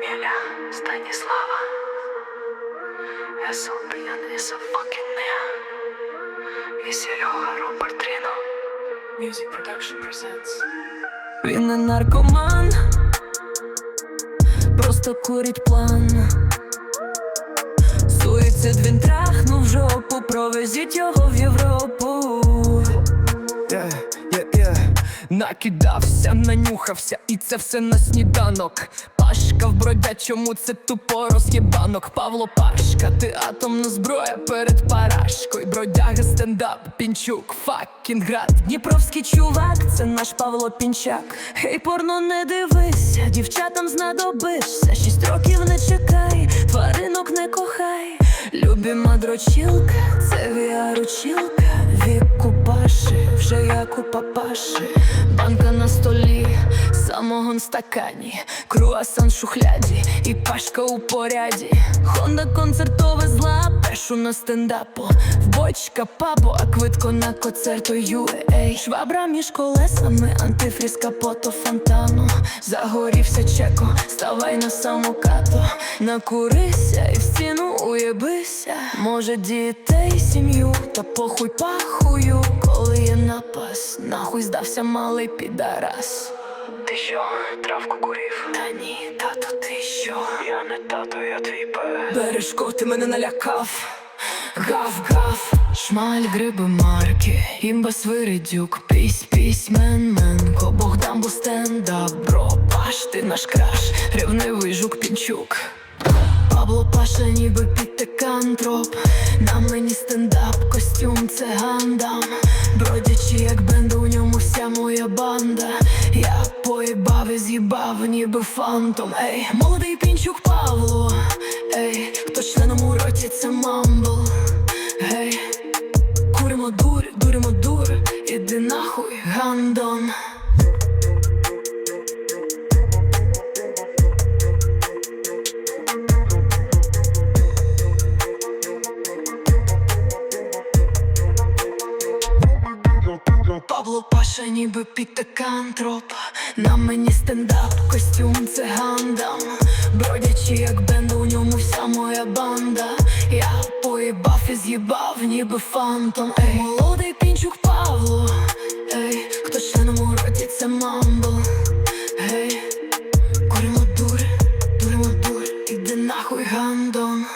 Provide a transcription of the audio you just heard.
Міля Станіслава. Fucking nigga. І Серега Роберт Ріно. Music Production presents. Він не наркоман, просто курить план. Суїцид він трахнув жопу, провезіть його в Європу. Yeah, yeah, yeah. Накидався, нанюхався, і це все на сніданок. Пашка в бродячому, це тупо роз'єбанок. Павло Пашка, ти атомна зброя перед парашкою. Бродяга стендап, пінчук, факінг град. Дніпровський чувак, це наш Павло Пінчак. Гей, порно не дивися, дівчатам знадобишся. Шість років не чекай, тваринок не кохай. Любіма дрочілка, це віаручілка. Віку паши, вже як у папаши. Банка на столі, самогон стакані, круасан шухляді і пашка у поряді. Хонда концертове зла, пешу на стендапу. В бочка пабо, а квитко на концерту UA Швабра між колесами, антифріз капото фонтану. Загорівся чеко, ставай на самокату. Накурися і в стіну уєбися. Може дітей, сім'ю, та похуй пахую, коли є напас, нахуй здався малий підарас. Ти що, травку курив? Та ні, тато, ти що? Я не тато, я твій пе. Бережко, ти мене налякав. Гав, гав, шмаль, гриби, марки, імба свиридюк, пісь, пісь, мен, менко, Богдан стендап, бро, паш, ти наш краш, ревнивий жук пінчук. Пабло Паша, ніби підтекантроп На мені стендап, костюм це гандам Бродячи, як моя банда. Я поїбав і з'їбав, ніби фантом. Ей, молодий пінчук Павло. Ей, хто членом у роті це мамбл. Гей, куримо дур, дуримо дур. Іди нахуй, гандон Наша ніби пітакантроп, на мені стендап, костюм це гандам. Бродячи, як бенд, у ньому вся моя банда. Я поїбав і з'їбав, ніби фантом. Ей, Молодий пінчук Павло, ей, хто членом у роті, це мамбл. Ей, куримо дури, дуримо дури, іде нахуй гандом